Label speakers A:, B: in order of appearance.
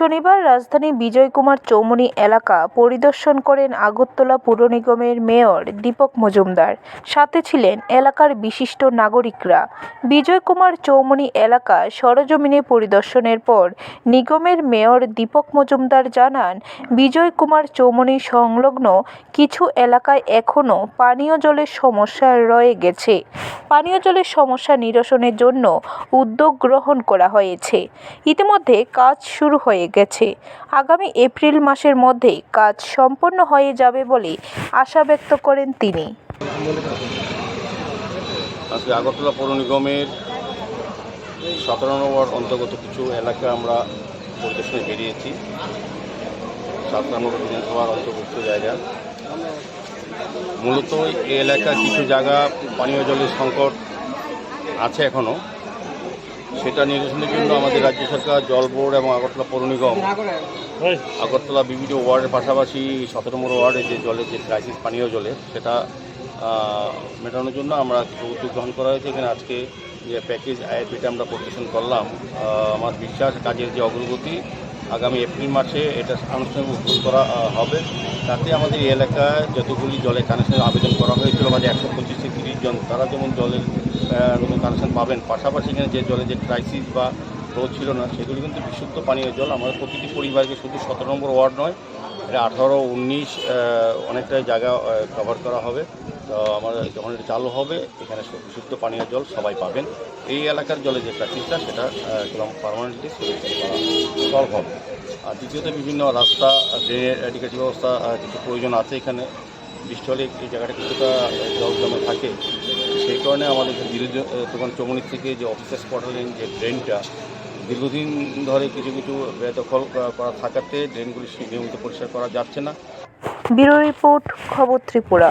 A: শনিবার রাজধানী বিজয় কুমার চৌমুহনী এলাকা পরিদর্শন করেন আগরতলা পুর নিগমের মেয়র দীপক মজুমদার। সাথে ছিলেন এলাকার বিশিষ্ট নাগরিকরা। বিজয় কুমার চৌমুহনী এলাকা সরজমিনে পরিদর্শনের পর নিগমের মেয়র দীপক মজুমদার জানান বিজয় কুমার চৌমুহনী সংলগ্ন কিছু এলাকায় এখনও পানীয় জলের সমস্যা রয়ে গেছে। পানীয় জলের সমস্যা নিরসনের জন্য উদ্যোগ গ্রহণ করা হয়েছে। ইতিমধ্যে কাজ শুরু হয়ে গেছে। আগামী এপ্রিল মাসের মধ্যেই কাজ সম্পন্ন হয়ে যাবে বলে আশা ব্যক্ত করেন তিনি।
B: আজকে আগরতলা পৌর নিগমের সতেরো নম্বর অন্তর্গত কিছু এলাকা আমরা পরিদর্শনে বেরিয়েছি। সাত নম্বর বিধানসভার অন্তর্ভুক্ত জায়গা। মূলত এই এলাকার কিছু জায়গা পানীয় জলের সংকট আছে এখনও সেটা নিরসনের জন্য আমাদের রাজ্য সরকার জল বোর্ড এবং আগরতলা পৌর নিগম আগরতলা বিভিন্ন ওয়ার্ডের পাশাপাশি সতেরো নম্বর ওয়ার্ডে যে জলের যে ক্রাইসিস পানীয় জলের সেটা মেটানোর জন্য আমরা কিছু উদ্যোগ গ্রহণ করা হয়েছে। এখানে আজকে যে প্যাকেজ আইপিটা আমরা পরিবেশন করলাম আমার বিশ্বাস কাজের যে অগ্রগতি আগামী এপ্রিল মাসে এটা আনুষ্ঠানিক উদ্বোধন করা হবে। তাতে আমাদের এলাকায় যতগুলি জলের কানেকশনের আবেদন করা হয়েছিল বা একশো পঁচিশ তিরিশ জন, তারা যেমন জলের নতুন কানেকশন পাবেন, পাশাপাশি এখানে যে জলের যে ক্রাইসিস বা রোদ ছিল না, সেগুলি কিন্তু বিশুদ্ধ পানীয় জল। আমাদের প্রতিটি পরিবারকে শুধু সতেরো নম্বর ওয়ার্ড নয়, এটা আঠারো, উনিশ অনেকটা জায়গা কভার করা হবে। তো আমাদের যখন এটা চালু হবে, এখানে বিশুদ্ধ পানীয় জল সবাই পাবেন। এই এলাকার জলে যে প্র্যাকটিসটা সেটা একদম পারমানেন্টলি সলভ হবে। আর দ্বিতীয়ত বিভিন্ন রাস্তা ড্রেনের এডিকেটিভ ব্যবস্থা কিছু প্রয়োজন আছে এখানে। বৃষ্টি হলে এই জায়গাটা কিছুটা জল জমে থাকে। সেই কারণে আমাদের যে বিরোধী দোকান চৌমনি থেকে যে অফিসার্স কোয়ার্টারের যে ড্রেনটা দীর্ঘদিন ধরে কিছু কিছু বেদখল করা থাকাতে ড্রেনগুলি নিয়মিত পরিষ্কার করা যাচ্ছে না।
A: ব্যুরো রিপোর্ট, খবর ত্রিপুরা।